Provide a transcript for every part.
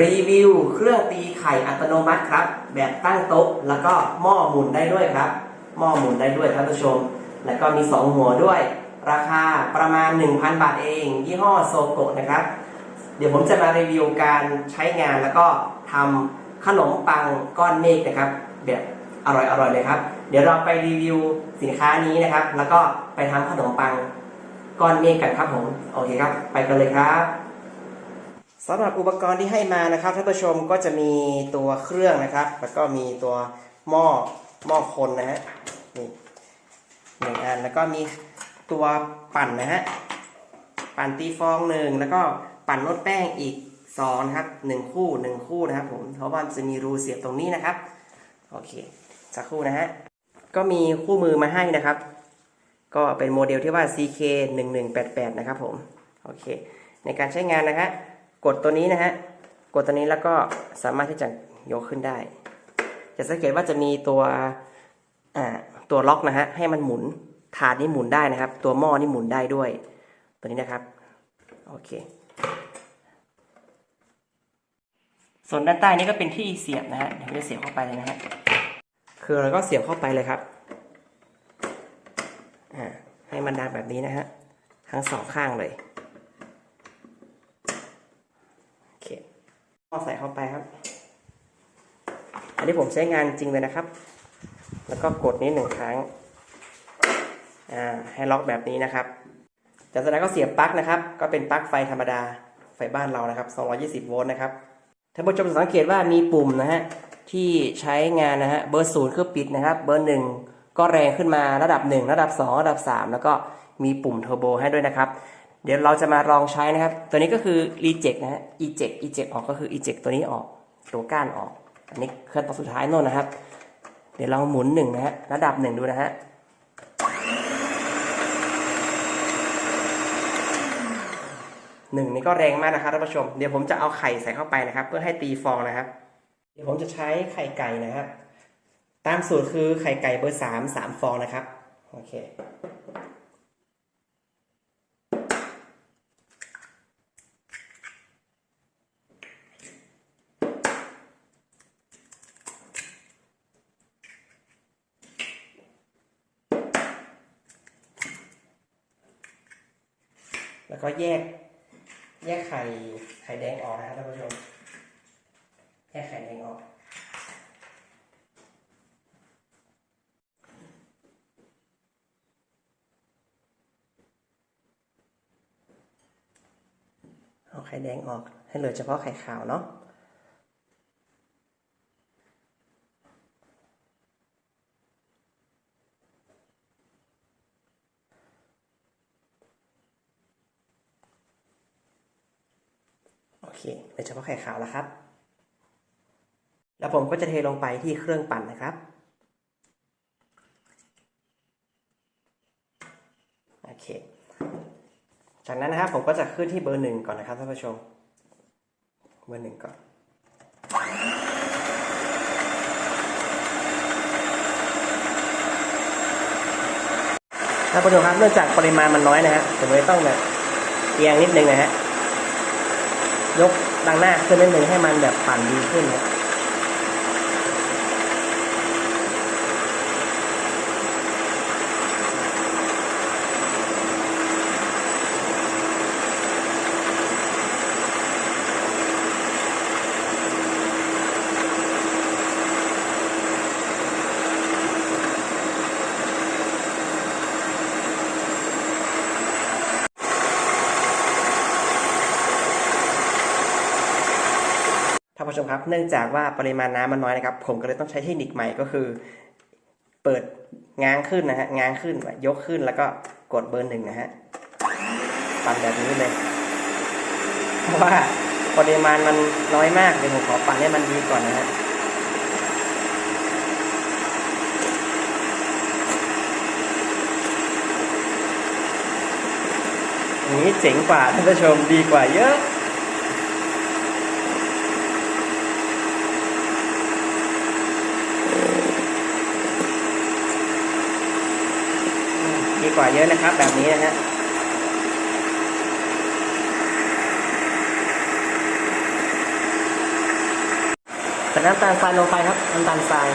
รีวิวเครื่องตีไข่อัตโนมัติครับ แบบตั้งโต๊ะแล้วก็หม้อหมุนได้ด้วยครับ หม้อหมุนได้ด้วยท่านผู้ชม แล้วก็มี 2 หัวด้วย ราคาประมาณ 1,000 บาทเอง ยี่ห้อโซโกะนะครับ เดี๋ยวผมจะมารีวิวการใช้งานแล้วก็ทำขนมปังก้อนเมฆนะครับ แบบอร่อยๆเลยครับ เดี๋ยวเราไปรีวิวสินค้านี้นะครับ แล้วก็ไปทำขนมปังก้อนเมฆกันครับผมโอเคครับ ไปกันเลยครับ สำหรับอุปกรณ์ที่ให้มานะครับท่านผู้ชมก็จะมีตัวเครื่องนะครับ แล้วก็มีตัวหม้อหม้อคนนะฮะนี่หนึ่งอันแล้วก็มีตัวปั่นนะฮะปั่นตีฟองหนึ่งแล้วก็ปั่นนวดแป้งอีกสองนะครับหนึ่งคู่หนึ่งคู่นะครับผมเพราะว่าจะมีรูเสียบตรงนี้นะครับโอเคสักคู่นะฮะก็มีคู่มือมาให้นะครับ ก็เป็นโมเดลที่ว่า CK 1188 นะครับผมโอเคในการใช้งานนะฮะ กดตัวนี้นะฮะ กดตัวนี้แล้วก็สามารถที่จะยกขึ้นได้ จะสังเกตว่าจะมีตัวอ่าตัวล็อกนะฮะให้มันหมุนถาดนี้หมุนได้นะครับ ตัวหม้อนี่หมุนได้ด้วย ตัวนี้นะครับโอเค ส่วนด้านใต้นี้ก็เป็นที่เสียบนะฮะเดี๋ยวจะเสียบเข้าไปเลยนะฮะคือเราก็เสียบเข้าไปเลยครับอ่าให้มันดังแบบนี้นะฮะทั้งสองข้างเลย โอเค ก็ใส่เข้าไปครับ อันนี้ผมใช้งานจริงเลยนะครับ แล้วก็กดนี้หนึ่งครั้ง อ่า ให้ล็อกแบบนี้นะครับ จากนั้นก็เสียบปลั๊กนะครับ ก็เป็นปลั๊กไฟธรรมดา ไฟบ้านเรานะครับ 220 โวลต์นะครับ ท่านผู้ชมสังเกตว่ามีปุ่มนะฮะ ที่ใช้งานนะฮะ เบอร์ศูนย์คือปิดนะครับ เบอร์หนึ่งก็แรงขึ้นมาระดับ 1 ระดับ 2 ระดับ 3 แล้วก็มีปุ่มเทอร์โบให้ด้วยนะครับ เดี๋ยวเราจะมาลองใช้นะครับ ตัวนี้ก็คือ reject นะฮะ eject eject ออกก็คือ eject ตัวนี้ออกตัวก้านออก อันนี้ขั้นตอนสุดท้ายโน่นนะครับ เดี๋ยวลองหมุนหนึ่งนะฮะระดับหนึ่งดูนะฮะหนึ่งนี่ก็แรงมากนะครับท่านผู้ชม เดี๋ยวผมจะเอาไข่ใส่เข้าไปนะครับ เพื่อให้ตีฟองนะครับ เดี๋ยวผมจะใช้ไข่ไก่นะครับ ตามสูตรคือไข่ไก่เบอร์สามสามฟองนะครับ โอเค แล้วก็แยก แยกไข่ไข่แดงออกนะครับท่านผู้ชม แยกไข่แดงออกเอาไข่แดงออกให้เหลือเฉพาะไข่ขาวเนาะ เคเหลือเฉพาะไข่ขาวแล้วครับ แล้วผมก็จะเทลงไปที่เครื่องปั่นนะครับโอเค จากนั้นนะครับผมก็จะขึ้นที่เบอร์หนึ่งก่อนนะครับท่านผู้ชม เบอร์หนึ่งก่อนท่านผู้ชมครับเนื่องจากปริมาณมันน้อยนะฮะผมเลยต้องแบบเอียงนิดนึงนะฮะ ยกดังหน้าขึ้นนิดนึงให้มันแบบปั่นดีขึ้นนะ ชมครับ เนื่องจากว่าปริมาณน้ำมันน้อยนะครับ ผมก็เลยต้องใช้เทคนิคใหม่ก็คือ เปิดง้างขึ้นนะฮะง้างขึ้นยกขึ้นแล้วก็กดเบอร์หนึ่งนะฮะปั่นแบบนี้เลย เพราะว่าปริมาณมันน้อยมากเดี๋ยวผมขอปั่นให้มันดีก่อนนะฮะนี้เจ๋งกว่าท่านผู้ชมดีกว่าเยอะ กว่าเยอะนะครับ แบบนี้นะฮะแต่น้ำตาลทรายลงไปครับน้ำตาลทราย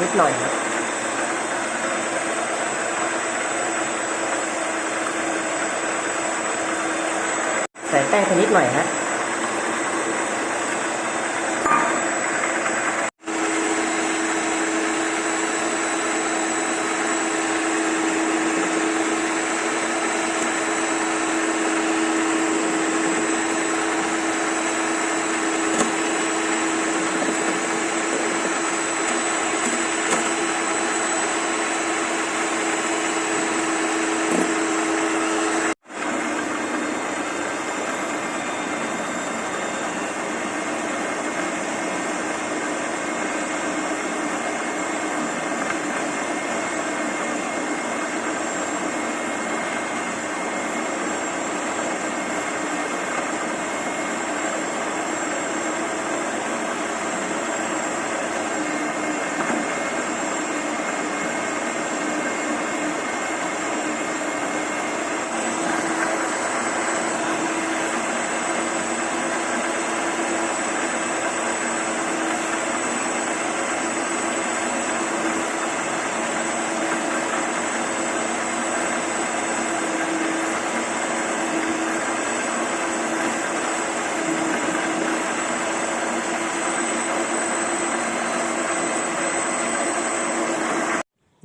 นิดหน่อยครับใส่แป้งไปนิดหน่อยฮะ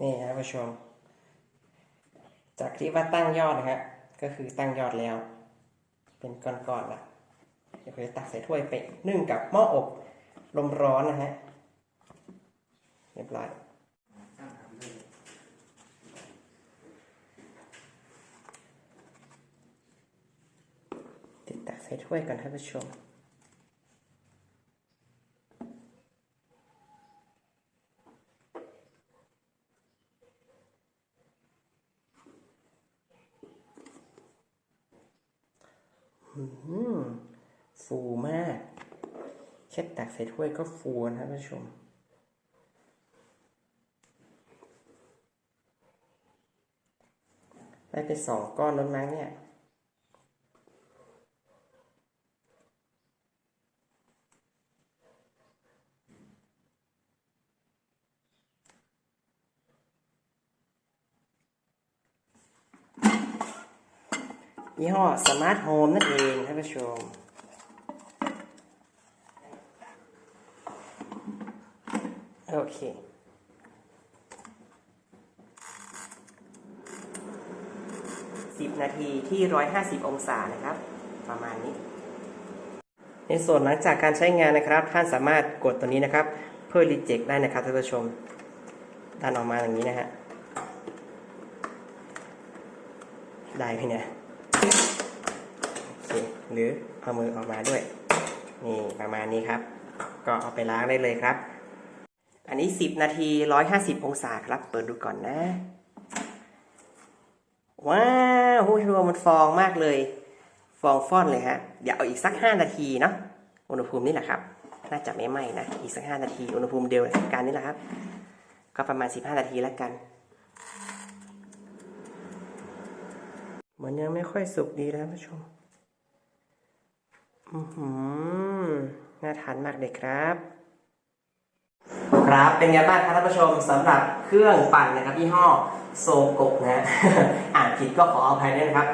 นี่ครับ ผู้ชม จากที่ว่าตั้งยอดนะฮะก็คือตั้งยอดแล้ว เป็นก้อนๆละเดี๋ยวจะตักใส่ถ้วยไปนึ่งกับหม้ออบลมร้อนนะฮะเรียบร้อยติดตักใส่ถ้วยก่อนท่านผู้ชม ฟูมากแค่ตักใส่ถ้วยก็ฟูนะท่านผู้ชมได้ไปสองก้อนแล้วมั้งเนี่ย ยี่ห้อสมาร์ทโฮมนั่นเองท่านผู้ชมโอเคสิบนาทีที่ร้อยห้าสิบองศานะครับ ประมาณนี้ ในส่วนหลังจากการใช้งานนะครับ ท่านสามารถกดตัวนี้นะครับ เพื่อรีเจ็คได้นะครับท่านผู้ชมดันออกมาอย่างนี้นะฮะได้ไหมเนี่ย หรือเอามือออกมาด้วยนี่ประมาณนี้ครับ ก็เอาไปล้างได้เลยครับ อันนี้ 10 นาที 150 องศาครับ เปิดดูก่อนนะ ว้าวหูรวมมันฟองมากเลย ฟองฟ่อนเลยฮะ เดี๋ยวเอาอีกสัก 5 นาทีเนาะอุณหภูมินี่แหละครับ น่าจะไม่ไหม้นะ อีกสัก 5 นาที อุณหภูมิเดียวกันนี่แหละครับ ก็ประมาณ 15 นาทีแล้วกัน มันยังไม่ค่อยสุกดีนะท่านผู้ชม อือหือน่าทานมากเลยครับ ครับเป็นไงบ้างครับท่านผู้ชมสำหรับเครื่องปั่นนะครับยี่ห้อโซโกะนะ อ่านผิดก็ขออภัยด้วยนะครับ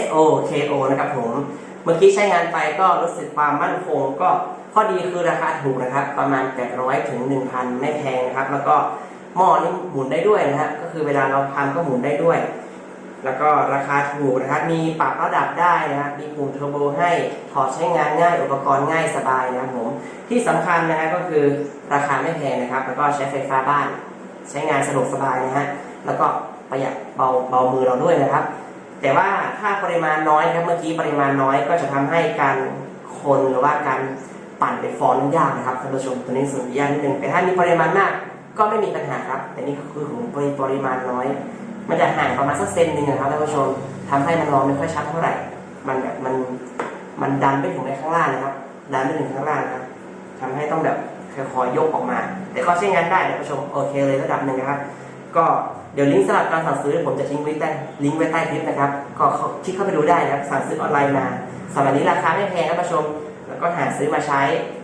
S O K O นะครับผม เมื่อกี้ใช้งานไปก็รู้สึกความมั่นคงก็ข้อดีคือราคาถูกนะครับ ประมาณ 800 ถึง 1,000 ไม่แพงนะครับ แล้วก็หม้อนี่หมุนได้ด้วยนะฮะก็คือเวลาเราทำก็หมุนได้ด้วย แล้วก็ราคาถูกนะครับ มีปรับระดับได้นะครับ มีปุ่มเทอร์โบให้ ถอดใช้งานง่าย อุปกรณ์ง่ายสบายนะครับผม ที่สำคัญนะฮะก็คือราคาไม่แพงนะครับ แล้วก็ใช้ไฟฟ้าบ้าน ใช้งานสะดวกสบายนะฮะ แล้วก็ประหยัดเบาเบามือเราด้วยนะครับ แต่ว่าถ้าปริมาณน้อยครับ เมื่อกี้ปริมาณน้อยก็จะทำให้การคนหรือว่าการปั่นเป็นฟอนยากนะครับท่านผู้ชมตัวนี้ส่วนยากนิดนึงแต่ถ้ามีปริมาณมากก็ไม่มีปัญหาครับ แต่นี่คือของปริมาณน้อย มันจะห่างประมาณสักเซนหนึ่งนะครับท่านผู้ชมทำให้มันมองไม่ค่อยชัดเท่าไหร่ มันแบบมันมันดันไม่ถึงในข้างล่างนะครับ ดันไม่ถึงข้างล่างนะครับทำให้ต้องแบบค่อยๆยกออกมา แต่ก็ใช้งานได้ท่านผู้ชมโอเคเลยระดับหนึ่งนะครับ ก็เดี๋ยวลิงก์สำหรับการสั่งซื้อผมจะทิ้งไว้ใต้ลิงก์ไว้ใต้คลิปนะครับ ก็คลิกเข้าไปดูได้นะครับสั่งซื้อออนไลน์มาสมัยนี้ราคาไม่แพงนะท่านผู้ชม แล้วก็หาซื้อมาใช้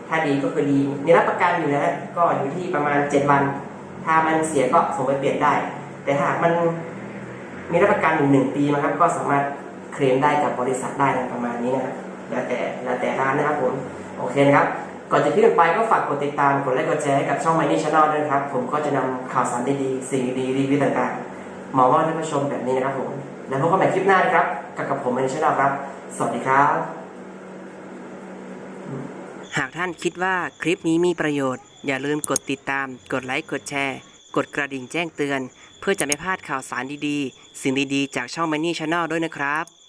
ถ้าดีก็คือดีมีรับประกันอยู่นะฮะก็อยู่ที่ประมาณ 7 วัน ถ้ามันเสียก็ส่งไปเปลี่ยนได้ แต่หากมัน มีรับประกันอยู่หนึ่งปีนะครับ ก็สามารถเคลมได้กับบริษัทได้นะประมาณนี้นะครับแล้วแต่แล้วแต่ร้านนะครับผม โอเคนะครับ ก่อนจะขึ้นไปก็ฝากกดติดตาม กดไลค์ กดแชร์ให้กับช่อง My n i Channel ด้วยครับ ผมก็จะนำข่าวสารดีๆ สิ่งดีๆรีวิวต่างๆ มาว่าให้ท่านผู้ชมแบบนี้นะครับผม แล้วพบกันใหม่คลิปหน้านะครับ กับกับผม My n i Channel ครับ สวัสดีครับ หากท่านคิดว่าคลิปนี้มีประโยชน์ อย่าลืมกดติดตาม กดไลค์ กดแชร์ กดกระดิ่งแจ้งเตือน เพื่อจะไม่พลาดข่าวสารดีๆ สิ่งดีๆ จากช่อง Money Channel ด้วยนะครับ